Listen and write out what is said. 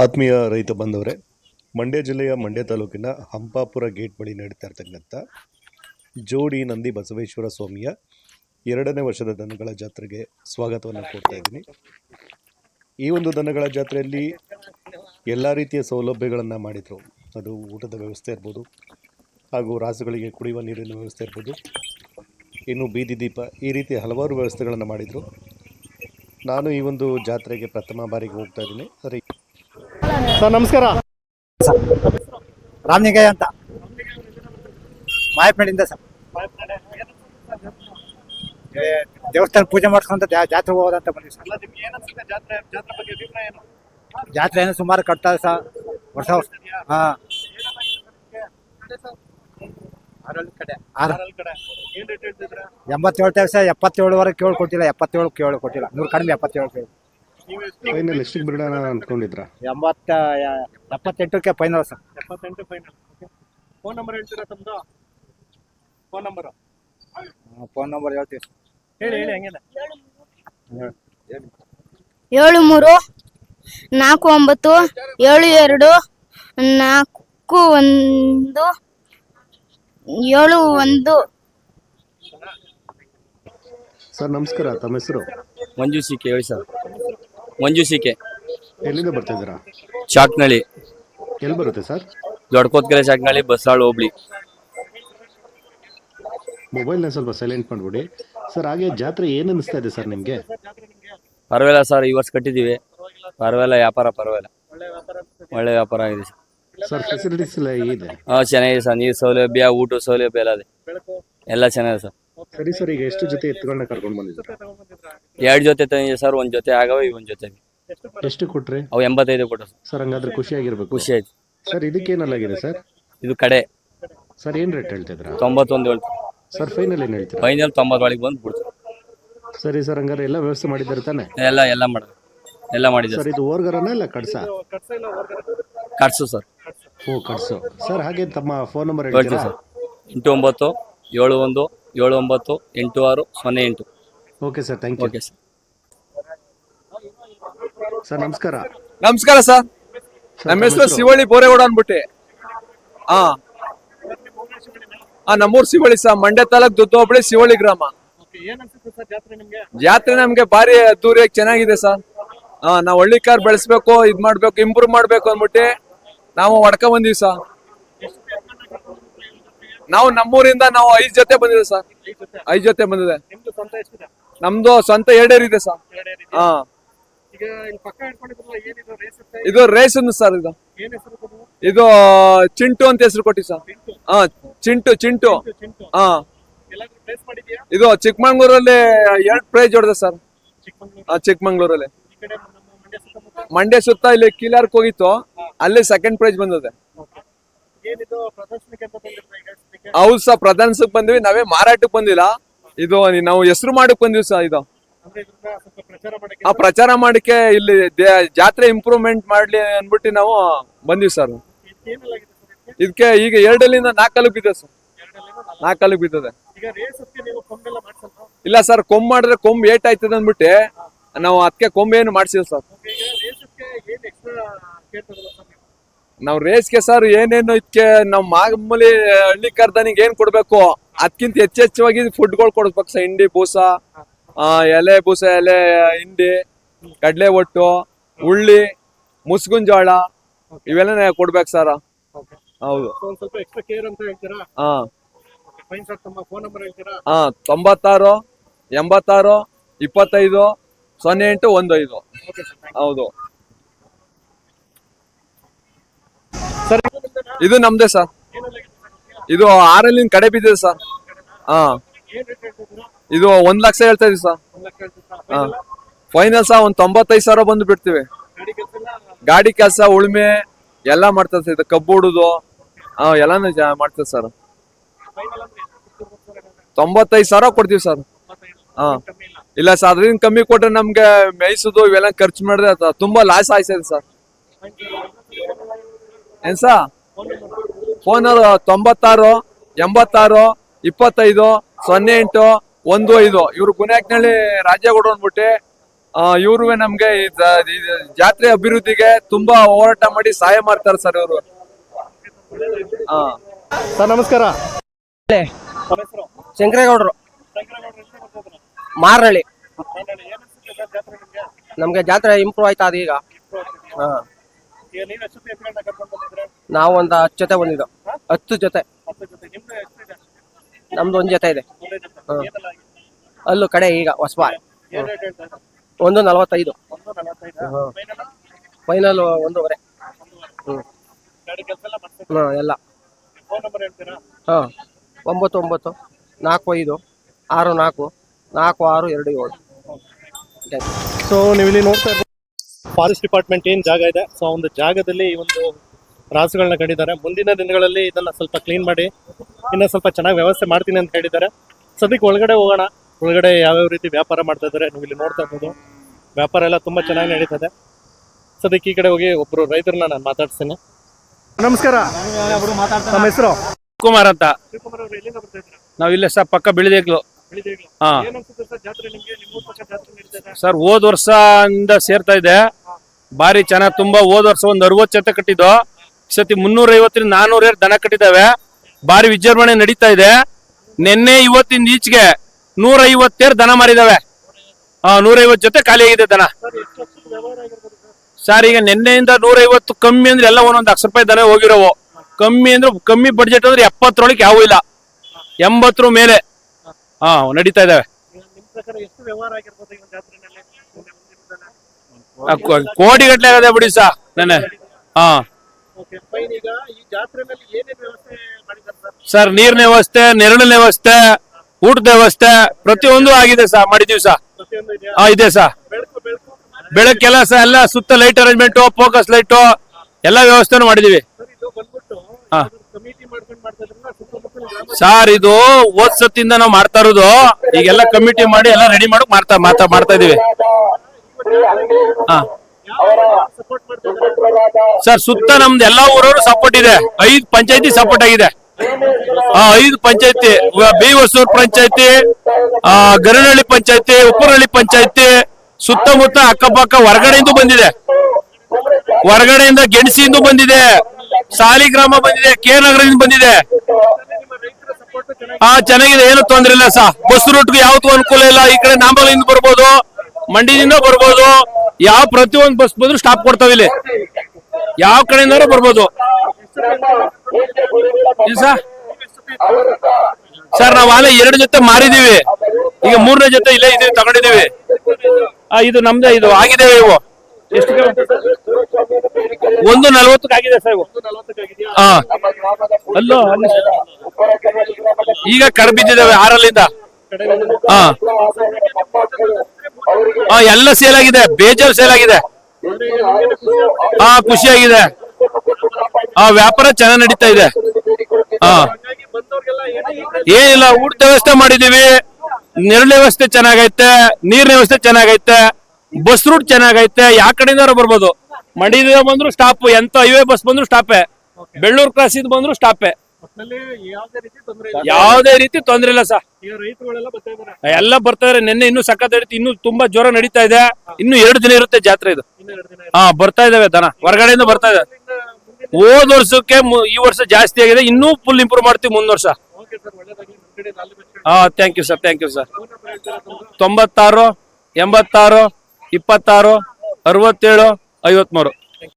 ಆತ್ಮೀಯ ರೈತ ಬಂಧವರೇ, ಮಂಡ್ಯ ಜಿಲ್ಲೆಯ ಮಂಡ್ಯ ತಾಲೂಕಿನ ಹಂಪಾಪುರ ಗೇಟ್ ಬಳಿ ನಡೀತಾ ಇರ್ತಕ್ಕಂಥ ಜೋಡಿ ನಂದಿ ಬಸವೇಶ್ವರ ಸ್ವಾಮಿಯ ಎರಡನೇ ವರ್ಷದ ದನಗಳ ಜಾತ್ರೆಗೆ ಸ್ವಾಗತವನ್ನು ಕೊಡ್ತಾ ಇದ್ದೀನಿ. ಈ ಒಂದು ದನಗಳ ಜಾತ್ರೆಯಲ್ಲಿ ಎಲ್ಲ ರೀತಿಯ ಸೌಲಭ್ಯಗಳನ್ನು ಮಾಡಿದರು. ಅದು ಊಟದ ವ್ಯವಸ್ಥೆ ಇರ್ಬೋದು, ಹಾಗೂ ರಾಸುಗಳಿಗೆ ಕುಡಿಯುವ ನೀರಿನ ವ್ಯವಸ್ಥೆ ಇರ್ಬೋದು, ಇನ್ನು ಬೀದಿ ದೀಪ, ಈ ರೀತಿ ಹಲವಾರು ವ್ಯವಸ್ಥೆಗಳನ್ನು ಮಾಡಿದರು. ನಾನು ಈ ಒಂದು ಜಾತ್ರೆಗೆ ಪ್ರಥಮ ಬಾರಿಗೆ ಹೋಗ್ತಾ ಇದ್ದೀನಿ. ಸರಿ ಸರ್, ನಮಸ್ಕಾರ. ರಾಮಲಿಂಗಯ್ಯ ಅಂತ. ಮಾಯಪೇಡಿಂದ ಸರ್. ದೇವಸ್ಥಾನ ಪೂಜೆ ಮಾಡ್ಕೊಂತ ಜಾತ್ರೆ ಹೋಗೋದಂತ ಬಂದ್ವಿ ಸರ್. ಜಾತ್ರೆ ಏನೋ ಸುಮಾರು ಕಟ್ತಾ ಸರ್. ವರ್ಷ ವರ್ಷ. ಹಾ. ಎಂಬತ್ತೇಳು ತೇವೆ ಸರ್, ಎಪ್ಪತ್ತೇಳುವರೆಗೆ ಕೇಳಿ ಕೊಟ್ಟಿಲ್ಲ ಎಪ್ಪತ್ತೇಳು ಕೇಳಿ ಕೊಟ್ಟಿಲ್ಲ. ನೂರು ಕಡಿಮೆ ಎಪ್ಪತ್ತೇಳು ಕೇಳಿ ಫೈನಲ್ ಎಷ್ಟಿಗೆ ಬಿಡೋಣ ಅನ್ಕೊಂಡಿದ್ರ ಎಂಬತ್ತ ಎಪ್ಪತ್ತೆಂಟಕ್ಕೆ ಫೈನಲ್ ಸರ್ ಎಪ್ಪತ್ತೆಂಟು ಫೈನಲ್ ಫೋನ್ ನಂಬರ್ ಹೇಳ್ತೀರಾ ತಮ್ಮದು ಫೋನ್ ನಂಬರ್ ಫೋನ್ ನಂಬರ್ ಹೇಳ್ತೀವಿ ಹೇಳಿ ಹೇಳಿ ಹಂಗಿಲ್ಲ ಏಳು ಮೂರು ನಾಲ್ಕು ಒಂಬತ್ತು ಏಳು ಎರಡು ನಾಲ್ಕು ಒಂದು ಏಳು ಒಂದು. ಸರ್ ನಮಸ್ಕಾರ ತಮ್ಮ ಹೆಸರು? ಮಂಜು ಸಿಕೆ ಹೇಳಿ ಸರ್ ಮಂಜು ಸಿಕೆ ಎಲ್ಲಿಂದ ಬರ್ತಾ ಇದ್ದೀರಾ? ಶಾಕ್ನಳ್ಳಿ ಎಲ್ಲಿ ಬರುತ್ತೆ ಸರ್? ದೊಡ್ಡಕೋತ್ಕೆರೆ ಚಾಕ್ನಳ್ಳಿ ಬಸ್ಸಾಳು ಹೋಬ್ಳಿ. ಮೊಬೈಲ್ನ ಸ್ವಲ್ಪ ಸೈಲೆಂಟ್ ಮಾಡ್ಬಿಡಿ. ಸರ್ ಹಾಗೆ ಜಾತ್ರೆ ಏನು ಅನಿಸ್ತಾ ಇದೆ ಸರ್ ನಿಮಗೆ? ಪರವಾಗಿಲ್ಲ ಸರ್ ಈ ವರ್ಷ ಕಟ್ಟಿದ್ದೀವಿ. ಪರವಾಗಿಲ್ಲ ವ್ಯಾಪಾರ ಪರವಾಗಿಲ್ಲ. ಒಳ್ಳೆ ವ್ಯಾಪಾರ ಆಗಿದೆ ಸರ್. ಸರ್ ಫೆಸಿಲಿಟೀಸ್ ಎಲ್ಲ ಇದೆ ಹಾಂ ಚೆನ್ನಾಗಿದೆ ಸರ್. ನೀರು ಸೌಲಭ್ಯ ಊಟ ಸೌಲಭ್ಯ ಎಲ್ಲ ಇದೆ. ಎಲ್ಲ ಚೆನ್ನಾಗಿದೆ ಸರ್. ಸರಿ ಸರ್ ಈಗ ಎಷ್ಟು ಜೊತೆ ಎತ್ತುಗಳನ್ನ ಕರ್ಕೊಂಡು ಬಂದಿದ್ದೀರಾ? ಎರಡು ಜೊತೆ ತಂದಿದೆ ಸರ್ ಒಂದು ಜೊತೆ ಈ ಒಂದು ಜೊತೆ. ಎಷ್ಟು ಕೊಟ್ರಿ? ಅವು ಎಂಬತ್ತೈದು ಕೊಟ್ಟು ಸರ್. ಹಂಗಾದ್ರೆ ಖುಷಿ ಆಗಿರ್ಬೇಕು ಖುಷಿ ಆಯ್ತು. ಸರ್ ಇದಕ್ಕೇನಲ್ಲಾಗಿದೆ ಸರ್? ಇದು ಕಡೆ. ಸರ್ ಏನು ರೇಟ್ ಹೇಳ್ತಿದ್ರ ತೊಂಬತ್ತೊಂದು ಹೇಳ್ತೀವಿ ಸರ್ ಫೈನಲ್ ಏನು ಹೇಳ್ತೀರಾ? ಫೈನಲ್ ತೊಂಬತ್ತೊಳಗೆ ಬಂದು ಬಿಡ್ತೀವಿ ಸರಿ ಸರ್ ಹಂಗಾದ್ರೆ ಎಲ್ಲ ವ್ಯವಸ್ಥೆ ಮಾಡಿದ್ದಾರೆ ತಾನೆ ಎಲ್ಲ ಎಲ್ಲ ಮಾಡ ಎಲ್ಲ ಮಾಡಿದೆ ಸರ್ ಇದು ಓರ್ಗರನ ಇಲ್ಲ ಕಡ್ಸ ಕಟ್ಸು ಸರ್ ಓ ಕಡ್ಸು ಸರ್ ಹಾಗೆ ತಮ್ಮ ಫೋನ್ ನಂಬರ್ ಹೇಳ್ತೀರಾ ಸರ್ ಎಂಟು ಒಂಬತ್ತು ಏಳು ಒಂದು ಏಳು ಒಂಬತ್ತು ಎಂಟು ಆರು ಸೊನ್ನೆ ಎಂಟು. Okay sir thank you okay sir sir ನಮಸ್ಕಾರ. ನಮಸ್ಕಾರ ಸರ್ ನಮ್ಮ ಹೆಸರು? ಶಿವಳ್ಳಿ ಬೋರೇಗೌಡ ಅಂದ್ಬಿಟ್ಟು. ಹಾ ಆ ನಮ್ಮೂರ್ ಶಿವಳ್ಳಿ ಸರ್ ಮಂಡ್ಯ ತಾಲೂಕ್ ದುದ್ದ ಹೋಬಳಿ ಶಿವಳ್ಳಿ ಗ್ರಾಮ. ಏನ್ ಅನ್ಸುತ್ತೆ ಸರ್ ಜಾತ್ರೆ ನಿಮ್ಗೆ ಜಾತ್ರೆ ನಮ್ಗೆ ಭಾರಿ ಅದ್ದೂರಿಯಾಗಿ ಚೆನ್ನಾಗಿದೆ ಸರ್ ಹಾ ನಾವು ಹಳ್ಳಿ ಕಾರ್ ಬೆಳೆಸ್ಬೇಕು ಇದ್ ಮಾಡ್ಬೇಕು ಇಂಪ್ರೂವ್ ಮಾಡ್ಬೇಕು ಅಂದ್ಬಿಟ್ಟು ನಾವು ಹೊಡ್ಕ ಬಂದಿವಿ ಸರ್ ನಾವು ನಮ್ಮೂರಿಂದ ನಾವು ಐದ್ ಜೊತೆ ಬಂದಿದೆ ಸರ್. ಐದ್ ಜೊತೆ ಬಂದಿದೆ. ನಿಮ್ದು ಸ್ವಂತ ಎರಡೇರ್ ಇದೆ ಸರ್. ಹಾ. ಇದು ರೇಸ್ ಸರ್ ಇದು. ಇದು ಚಿಂಟು ಅಂತ ಹೆಸರು ಕೊಟ್ಟಿ ಸರ್. ಹಾ ಚಿಂಟು ಚಿಂಟು. ಹಾ. ಇದು ಚಿಕ್ಕಮಂಗ್ಳೂರಲ್ಲಿ ಎರಡು ಪ್ರೈಸ್ ಹೊಡೆದ ಸರ್. ಹಾ ಚಿಕ್ಕಮಂಗ್ಳೂರಲ್ಲಿ. ಮಂಡ್ಯ ಸುತ್ತ ಇಲ್ಲಿ ಕೀಲಾರ್ಕ್ ಹೋಗಿತ್ತು. ಅಲ್ಲಿ ಸೆಕೆಂಡ್ ಪ್ರೈಸ್ ಬಂದಿದೆ. ಹೌದು ಸರ್ ಪ್ರಧಾನಸಕ್ ಬಂದ್ವಿ, ನಾವೇ ಮಾರಾಟಕ್ಕೆ ಬಂದಿಲ್ಲ. ಇದು, ನಾವು ಹೆಸರು ಮಾಡಕ್ ಬಂದಿವಿ ಸರ್, ಇದು. ಆ, ಪ್ರಚಾರ ಮಾಡಕ್ಕೆ ಇಲ್ಲಿ ಜಾತ್ರೆ ಇಂಪ್ರೂವ್ಮೆಂಟ್ ಮಾಡ್ಲಿ ಅನ್ಬಿಟ್ಟು ನಾವು ಬಂದಿವಿ ಸರ್. ಇದಕ್ಕೆ ಈಗ ಎರಡಲ್ಲಿಂದ ನಾಲ್ಕಲ್ಲಿಗೆ ಬಿದ್ದೆ ಸರ್. ನಾಲ್ಕಲ್ಲಿಗೆ ಬಿದ್ದದೆ. ಇಲ್ಲ ಸರ್, ಕೊಂಬ್ ಮಾಡಿದ್ರೆ ಕೊಂಬ್ ಏಟ್ ಆಯ್ತದ ಅಂದ್ಬಿಟ್ಟು. ನಾವು ಅದಕ್ಕೆ ಕೊಂಬೆ ಏನು ಮಾಡ್ಸಿಲ್ಲ ಸರ್? ನೀವು ರೇಸ್ಗೆ ಸರ್ ಏನೇನು ಇದಕ್ಕೆ ನಾವ್ ಮಾಮೂಲಿ ಹಳ್ಳಿ ಕರ್ದನಿಗೆ ಏನ್ ಕೊಡ್ಬೇಕು? ಅದಕ್ಕಿಂತ ಹೆಚ್ಚೆಚ್ಚವಾಗಿ ಫುಡ್ಗಳು ಕೊಡ್ಬೇಕು ಸರ್ ಹಿಂಡಿ ಬೂಸ ಆ, ಎಲೆ ಬೂಸ ಎಲೆ ಹಿಂಡಿ ಕಡಲೆ ಒಟ್ಟು ಉಳ್ಳಿ ಮುಸ್ಗುನ್ ಜೋಳ ಇವೆಲ್ಲ ಕೊಡ್ಬೇಕು ಸರ್. ಓಕೆ. ಹೌದು. ಒಂದ್ ಸ್ವಲ್ಪ ಎಕ್ಸ್ಟ್ರಾ ಕೇರ್ ಅಂತ ಹೇಳ್ತೀರಾ? ಹಾ. ಫೈನ್ ಸರ್ ತಮ್ಮ ಫೋನ್ ನಂಬರ್ ಹೇಳ್ತೀರಾ? ಹಾ ತೊಂಬತ್ತಾರು ಎಂಬತ್ತಾರು ಇಪ್ಪತ್ತೈದು ಸೊನ್ನೆ ಎಂಟು ಒಂದು ಐದು ಓಕೆ ಸರ್ ಹೌದು. ಇದು ನಮ್ದೇ ಸರ್. ಇದು ಆರಲ್ಲಿನ ಕಡೆ ಬಿದ್ದಿದೆ ಸರ್. ಹಾ. ಇದು ಒಂದ್ ಲಕ್ಷ ಹೇಳ್ತಾ ಇದೀವಿ ಸರ್. ಹಾ. ಫೈನಲ್ ಸಹ ಒಂದ್ ತೊಂಬತ್ತೈದು ಸಾವಿರ ಬಂದು ಬಿಡ್ತೀವಿ. ಗಾಡಿ ಕೆಲಸ, ಉಳ್ಮೆ ಎಲ್ಲ ಮಾಡ್ತದೆ ಸರ್. ಇದು ಕಬ್ಬು ಹೊಡುದು ಎಲ್ಲಾನು ಮಾಡ್ತದೆ ಸರ್ ಸರ್? ತೊಂಬತ್ತೈದು ಸಾವಿರ ಕೊಡ್ತೀವಿ ಸರ್. ಹಾ. ಇಲ್ಲ ಸರ್, ಅದ್ರಿಂದ ಕಮ್ಮಿ ಕೊಟ್ರೆ ನಮ್ಗೆ ಮೇಯಿಸೋದು ಇವೆಲ್ಲ ಖರ್ಚು ಮಾಡಿದ್ರೆ ತುಂಬಾ ಲಾಸ್ ಆಯ್ತದೆ ಸರ್. ಏನ್ ಸಾ ಫೋನ್ ತೊಂಬತ್ತಾರು ಎಂಬತ್ತಾರು ಇಪ್ಪತ್ತೈದು ಸೊನ್ನೆ ಎಂಟು ಒಂದು ಐದು. ಇವ್ರು ಗುನ್ಯಾಕ್ನಳ್ಳಿ ರಾಜೇಗೌಡ ಅಂದ್ಬಿಟ್ಟು ಇವ್ರು ನಮ್ಗೆ ಜಾತ್ರೆ ಅಭಿವೃದ್ಧಿಗೆ ತುಂಬಾ ಹೋರಾಟ ಮಾಡಿ ಸಹಾಯ ಮಾಡ್ತಾರೆ ಸರ್ ಇವರು. ಹಾ ಸರ್ ನಮಸ್ಕಾರ. ಶಂಕರೇಗೌಡರು. ಮಾರಳ್ಳಿ ನಮ್ಗೆ ಜಾತ್ರೆ ಇಂಪ್ರೂವ್ ಆಯ್ತಾ ಅದೀಗ ಈಗ. ಹಾ. ನಾವು ಒಂದು ಹತ್ತು ಜೊತೆ ಬಂದಿದ್ದು. ಹತ್ತು ಜೊತೆ. ನಮ್ದು ಒಂದು ಜೊತೆ ಇದೆ. ಅಲ್ಲೂ ಕಡೆ ಈಗ ಹೊಸ ಒಂದು ನಲವತ್ತೈದು. ಫೈನಲ್ ಒಂದೂವರೆ. ಹ್ಞೂ ಎಲ್ಲ ಹಾಂ ಒಂಬತ್ತು ಒಂಬತ್ತು ನಾಲ್ಕು ಐದು ಆರು ನಾಲ್ಕು ನಾಲ್ಕು ಆರು ಎರಡು ಏಳು. ಸೊ ನೀವು ಇಲ್ಲಿ ನೋಡ್ತಾ ಫಾರೆಸ್ಟ್ ಡಿಪಾರ್ಟ್ಮೆಂಟ್ ಏನು ಜಾಗ ಇದೆ? ಸೊ ಆ ಒಂದು ಜಾಗದಲ್ಲಿ ಈ ಒಂದು ರಾಸುಗಳನ್ನ ಕಂಡಿದ್ದಾರೆ. ಮುಂದಿನ ದಿನಗಳಲ್ಲಿ ಇದನ್ನ ಸ್ವಲ್ಪ ಕ್ಲೀನ್ ಮಾಡಿ ಇನ್ನ ಸ್ವಲ್ಪ ಚೆನ್ನಾಗಿ ವ್ಯವಸ್ಥೆ ಮಾಡ್ತೀನಿ ಅಂತ ಹೇಳಿದ್ದಾರೆ. ಸದ್ಯಕ್ಕೆ ಒಳಗಡೆ ಹೋಗೋಣ. ಒಳಗಡೆ ಯಾವ್ಯಾವ ರೀತಿ ವ್ಯಾಪಾರ ಮಾಡ್ತಾ ಇದ್ದಾರೆ ನೀವು ಇಲ್ಲಿ ನೋಡ್ತಾ ಇರ್ಬೋದು. ವ್ಯಾಪಾರ ಎಲ್ಲ ತುಂಬಾ ಚೆನ್ನಾಗಿ ನಡೀತದೆ. ಸದ್ಯಕ್ಕೆ ಈ ಕಡೆ ಹೋಗಿ ಒಬ್ರು ರೈತರನ್ನ ನಾನು ಮಾತಾಡ್ತೀನಿ ನಮಸ್ಕಾರ. ನಮ್ಮ ಹೆಸರು? ಕುಮಾರ್ ಅಂತ. ನಾವು ಇಲ್ಲೇ ಸರ್ ಪಕ್ಕ ಬೆಳಿದೇಗ್ಲು. ಹಾ. ಸರ್ ಹೋದ್ ವರ್ಷ ಇಂದ ಸೇರ್ತಾ ಇದೆ. ಬಾರಿ ಚೆನ್ನಾಗಿ ತುಂಬಾ ಹೋದ ವರ್ಷ ಒಂದ್ ಅರವತ್ ಜೊತೆ ಕಟ್ಟಿದ್ದು. ಈ ಸತಿ ಮುನ್ನೂರ ಐವತ್ತರಿಂದ ನಾನೂರ ದನ ಕಟ್ಟಿದಾವೆ ಬಾರಿ ವಿಜೃಂಭಣೆ ನಡೀತಾ ಇದೆ. ನಿನ್ನೆ ಇವತ್ತಿಂದ ಈಚೆಗೆ ನೂರ ಐವತ್ತೇರ್ ದನ ಮಾರಿದಾವೆ. ಹಾ ನೂರೈವತ್ತು ಜೊತೆ ಖಾಲಿ ಆಗಿದೆ ದನ. ಸರ್, ಈಗ ನಿನ್ನೆಯಿಂದ ನೂರೈವತ್ತು ಕಮ್ಮಿ ಅಂದ್ರೆ ಎಲ್ಲ ಒಂದೊಂದು ಹತ್ತು ರೂಪಾಯಿ ದನ ಹೋಗಿರೋವು. ಕಮ್ಮಿ ಅಂದ್ರೆ ಕಮ್ಮಿ ಬಡ್ಜೆಟ್ ಅಂದ್ರೆ ಎಪ್ಪತ್ತರೊಳಗೆ ಯಾವ ಇಲ್ಲ. ಎಂಬತ್ತರ ಮೇಲೆ. ಹಾ ನಡೀತಾ ಇದಾವೆ. ಕೋಟಿ ಗಟ್ಟಲೆ ಆಗದೆ ಬಿಡಿ ಸಾ ನೆನೆ ಹಾ. ಸರ್? ನೀರಿನ ವ್ಯವಸ್ಥೆ ನೆರಳಿನ ವ್ಯವಸ್ಥೆ ಊಟದ ವ್ಯವಸ್ಥೆ ಪ್ರತಿಯೊಂದು ಆಗಿದೆ ಸರ್ ಮಾಡಿದೀವಿ ಸರ್ ಹಾ ಇದೆ ಸಾ. ಬೆಳಕ್ಕೆಲ್ಲ ಸಹ ಎಲ್ಲ ಸುತ್ತ ಲೈಟ್ ಅರೇಂಜ್ಮೆಂಟ್ ಫೋಕಸ್ ಲೈಟ್ ಎಲ್ಲ ವ್ಯವಸ್ಥೆನೂ ಮಾಡಿದೀವಿ ಹಾ. ಸಾರ್ ಇದು ಓದ್ಸತ್ತಿಂದ ನಾವು ಮಾಡ್ತಾ ಇರೋದು. ಈಗೆಲ್ಲ ಕಮಿಟಿ ಮಾಡಿ ಎಲ್ಲ ರೆಡಿ ಮಾಡಕ್ ಮಾಡ್ತಾ ಮಾಡ್ತಾ ಮಾಡ್ತಾ ಇದೀವಿ ಸರ್, ಸುತ್ತ ನಮ್ದು ಎಲ್ಲಾ ಊರವರು ಸಪೋರ್ಟ್ ಇದೆ. ಐದು ಪಂಚಾಯತಿ ಸಪೋರ್ಟ್ ಆಗಿದೆ. ಆ, ಐದು ಪಂಚಾಯತಿ ಬಿ ಹೊಸೂರ್ ಪಂಚಾಯತಿ, ಆ, ಗರನಹಳ್ಳಿ ಪಂಚಾಯತಿ, ಉಪ್ಪರಹಳ್ಳಿ ಪಂಚಾಯತಿ, ಸುತ್ತಮುತ್ತ ಅಕ್ಕಪಕ್ಕ ಹೊರಗಡೆಯಿಂದ ಬಂದಿದೆ. ಹೊರಗಡೆಯಿಂದ ಗೆಣಸಿಯಿಂದ ಬಂದಿದೆ. ಸಾಲಿಗ್ರಾಮ ಬಂದಿದೆ, ಕೆ ನಗರದಿಂದ ಬಂದಿದೆ. ಹಾ ಚೆನ್ನಾಗಿದೆ, ಏನು ತೊಂದ್ರೆ ಇಲ್ಲ ಸಾ. ಬಸ್ ರೂಟ್ಗೂ ಯಾವತ್ತೂ ಅನುಕೂಲ ಇಲ್ಲ. ಈ ಕಡೆ ನಾಂಬಲಿಂದ ಬರ್ಬೋದು. ಮಂಡ್ಯದಿಂದ ಬರ್ಬೋದು. ಯಾವ ಪ್ರತಿಯೊಂದು ಬಸ್ ಬಂದ್ರು ಸ್ಟಾಪ್ ಕೊಡ್ತಾವ ಇಲ್ಲಿ. ಯಾವ ಕಡೆಯಿಂದಾರು ಬರ್ಬೋದು. ಸರ್? ನಾವ್ ಆಲೆ ಎರಡು ಜೊತೆ ಮಾರಿದೀವಿ. ಈಗ ಮೂರನೇ ಜೊತೆ ಇಲ್ಲೇ ಇದೀವಿ, ತಗೊಂಡಿದೀವಿ. ಇದು ನಮ್ದೇ, ಇದು ಆಗಿದೆ ಇವು. ಎಷ್ಟು ಒಂದು ನಲ್ವತ್ತಕ್ಕೆ ಆಗಿದೆ ಸರ್ ಅಲ್ಲೋ ಈಗ ಕಡ್ ಬಿದ್ದಿದ್ದಾವೆ ಆರಲ್ಲಿಂದ. ಹಾ ಹಾ ಎಲ್ಲ ಸೇಲ್ ಆಗಿದೆ. ಬೇಜಾರ್ ಸೇಲ್ ಆಗಿದೆ. ಹಾ ಖುಷಿಯಾಗಿದೆ. ಆ ವ್ಯಾಪಾರ ಚೆನ್ನಾಗಿ ನಡೀತಾ ಇದೆ. ಹಾ. ಏನಿಲ್ಲ ಊಟದ ವ್ಯವಸ್ಥೆ ಮಾಡಿದೀವಿ ನೆರಳು ವ್ಯವಸ್ಥೆ ಚೆನ್ನಾಗೈತೆ ನೀರಿನ ವ್ಯವಸ್ಥೆ ಚೆನ್ನಾಗೈತೆ ಬಸ್ ರೂಟ್ ಚೆನ್ನಾಗೈತೆ. ಯಾವ ಕಡೆಯಿಂದಾರು ಬರ್ಬೋದು. ಮಂಡ್ಯದಿಂದ ಬಂದ್ರು ಸ್ಟಾಪ್ ಎಂತ ಹೈವೇ ಬಸ್ ಬಂದ್ರು ಸ್ಟಾಪೇ ಬೆಳ್ಳೂರು ಕ್ರಾಸ್ ಇದ್ ಬಂದ್ರು ಸ್ಟಾಪೇ ಯಾವುದೇ ರೀತಿ ತೊಂದರೆ ಇಲ್ಲ. ಸರ್. ಎಲ್ಲ ಬರ್ತಾ ಇದಾರೆ. ನಿನ್ನೆ ಇನ್ನೂ ಸಖತ್ ನಡೀತಿ. ಇನ್ನು ತುಂಬಾ ಜ್ವರ ನಡೀತಾ ಇದೆ. ಇನ್ನು ಎರಡು ದಿನ ಇರುತ್ತೆ ಜಾತ್ರೆ ಇದು. ಹಾ ಬರ್ತಾ ಇದಾವೆ ದನ. ಹೊರಗಡೆಯಿಂದ ಬರ್ತಾ ಇದೆ ಹೋದ ವರ್ಷಕ್ಕೆ ಈ ವರ್ಷ ಜಾಸ್ತಿ ಆಗಿದೆ. ಇನ್ನೂ ಫುಲ್ ಇಂಪ್ರೂವ್ ಮಾಡ್ತೀವಿ ಮುಂದ್ ವರ್ಷ. ಹಾ thank you sir thank you sir ತೊಂಬತ್ತಾರು ಎಂಬತ್ತಾರು ಇಪ್ಪತ್ತಾರು ಅರವತ್ತೇಳು ಐವತ್ಮೂರು.